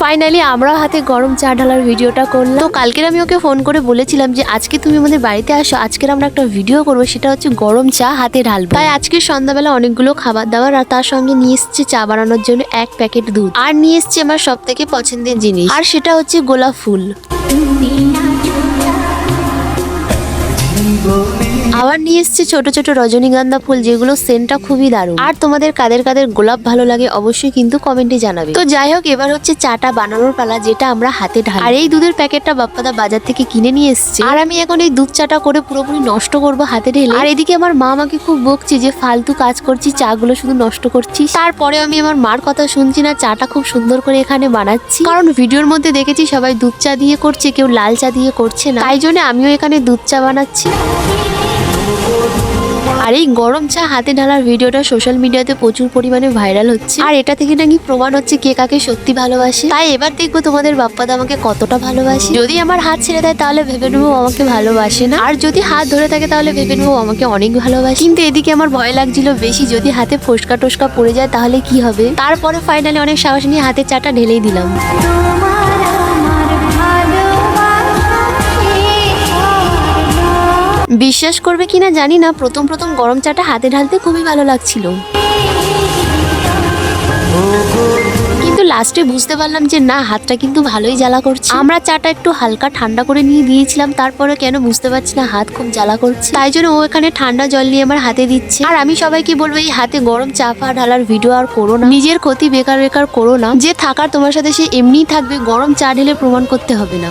Finally আমরা হাতে গরম চা ঢালার ভিডিওটা করলাম। তো কালকের আমি ওকে ফোন করে বলেছিলাম যে, আজকে তুমি আমাদের বাড়িতে আসো। আজকের আমরা একটা ভিডিও করব, সেটা হচ্ছে গরম চা হাতে ঢালবো। তাই আজকে সন্ধ্যাবেলা অনেকগুলো খাবার দাবার আর তার সঙ্গে নিয়ে এসছে চা বানানোর জন্য এক প্যাকেট দুধ। আর নিয়ে এসছে আমার সব থেকে পছন্দের জিনিস। আর সেটা হচ্ছে গোলাপ ফুল। আবার নিয়ে এসছে ছোট ছোট রজনীগন্ধা ফুল, যেগুলো সেন্টটা খুবই দারুণ। আর তোমাদের কাদের কাদের গোলাপ ভালো লাগে অবশ্যই কিন্তু কমেন্টে জানাবে। তো যাই হোক, এবার হচ্ছে চাটা বানানোর পালা যেটা আমরা হাতে ঢালি। আর এই দুধের প্যাকেটটা বাপ্পাদা বাজার থেকে কিনে নিয়ে এসছে। আর আমি এখন এই দুধ চাটা করে পুরোপুরি নষ্ট করব হাতে ঢেলে। আর এদিকে আমার মা আমাকে খুব বকছে যে, ফালতু কাজ করছি চাগুলো শুধু নষ্ট করছি তারপরে আমি আমার মার কথা শুনছি না, চাটা খুব সুন্দর করে এখানে বানাচ্ছি। কারণ ভিডিওর মধ্যে দেখেছি সবাই দুধ চা দিয়ে করছে, কেউ লাল চা দিয়ে করছে না। তাই জন্য আমিও এখানে দুধ চা বানাচ্ছি। আর এই গরম চা হাতে ঢালার ভিডিওটা সোশ্যাল মিডিয়াতে প্রচুর পরিমাণে ভাইরাল হচ্ছে। আর এটা থেকে নাকি প্রমাণ হচ্ছে কে কাকে সত্যি ভালোবাসে। তাই এবার দেখব তোমাদের বাপ্পাদা আমাকে কতটা ভালোবাসে। যদি আমার হাত ছেড়ে দেয় তাহলে ভেবে নেব আমাকে ভালোবাসে না। আর যদি হাত ধরে থাকে তাহলে ভেবে নেব আমাকে অনেক ভালোবাসে। কিন্তু এদিকে আমার ভয় লাগছিল বেশি, যদি হাতে ফোসকা টোসকা পড়ে যায় তাহলে কি হবে? তারপরে ফাইনালি অনেক সাহস নিয়ে হাতে চাটা ঢেলেই দিলাম। বিশ্বাস করবে কিনা জানি না। প্রথম প্রথম গরম চাটা হাতে ঢালতে খুবই ভালো লাগছিল। কিন্তু লাস্টে বুঝতে পারলাম যে না, হাতটা কিন্তু ভালোই জ্বালা করছে। আমরা চাটা একটু হালকা ঠান্ডা করে নিয়ে দিয়েছিলাম, তারপরে কেন বুঝতে পারছি না, হাত খুব জ্বালা করছে। তাই জন্য ও এখানে ঠান্ডা জল নিয়ে আমার হাতে দিচ্ছে। আর আমি সবাইকে বলব, এই হাতে গরম চা ফা ঢালার ভিডিও আর করো না। নিজের ক্ষতি বেকার বেকার করো না। যে থাকার তোমার সাথে সে এমনিই থাকবে, গরম চা ঢেলে প্রমাণ করতে হবে না।